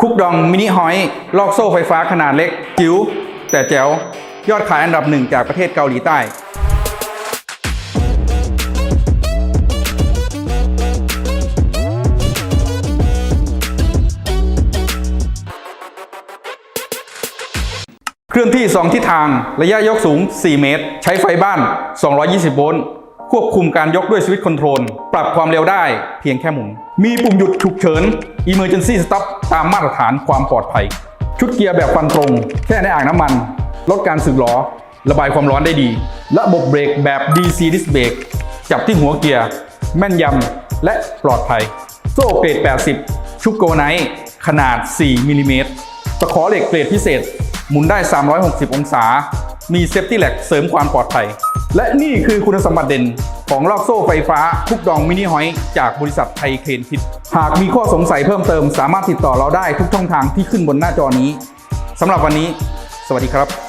คุกดองมินิหอย ลอกโซ่ไฟฟ้าขนาดเล็ก จิ๋วแต่แจ๋ว ยอดขายอันดับหนึ่งจากประเทศเกาหลีใต้ ลื่อนที่ 2 ทิศทาง ระยะยกสูง 4 เมตร ใช้ไฟบ้าน 220 โวลต์ ควบคุมการยกด้วยสวิตช์คอนโทรล ปรับความเร็วได้เพียงแค่หมุน มีปุ่มหยุดฉุกเฉิน Emergency Stop ตามมาตรฐานความปลอดภัย ชุดเกียร์แบบฟันตรง แค่ในอ่างน้ำมัน ลดการสึกหรอระบายความร้อนได้ดี ระบบเบรกแบบ DC Disc Brake จับที่หัวเกียร์ แม่นยำและปลอดภัย โซ่เกรด 80 ชุกโกไนท์ขนาด 4มิลลิเมตรตะขอเหล็กเกรดพิเศษ หมุนได้ 360 องศา มีเซฟตี้แหลกเสริมความปลอดภัย และนี่คือคุณสมบัติเด่นของลอกโซ่ไฟฟ้าทุกดองมินิฮอยจากบริษัทไทยเคนคิด หากมีข้อสงสัยเพิ่มเติมสามารถติดต่อเราได้ทุกช่องทางที่ขึ้นบนหน้าจอนี้สำหรับวันนี้ สวัสดีครับ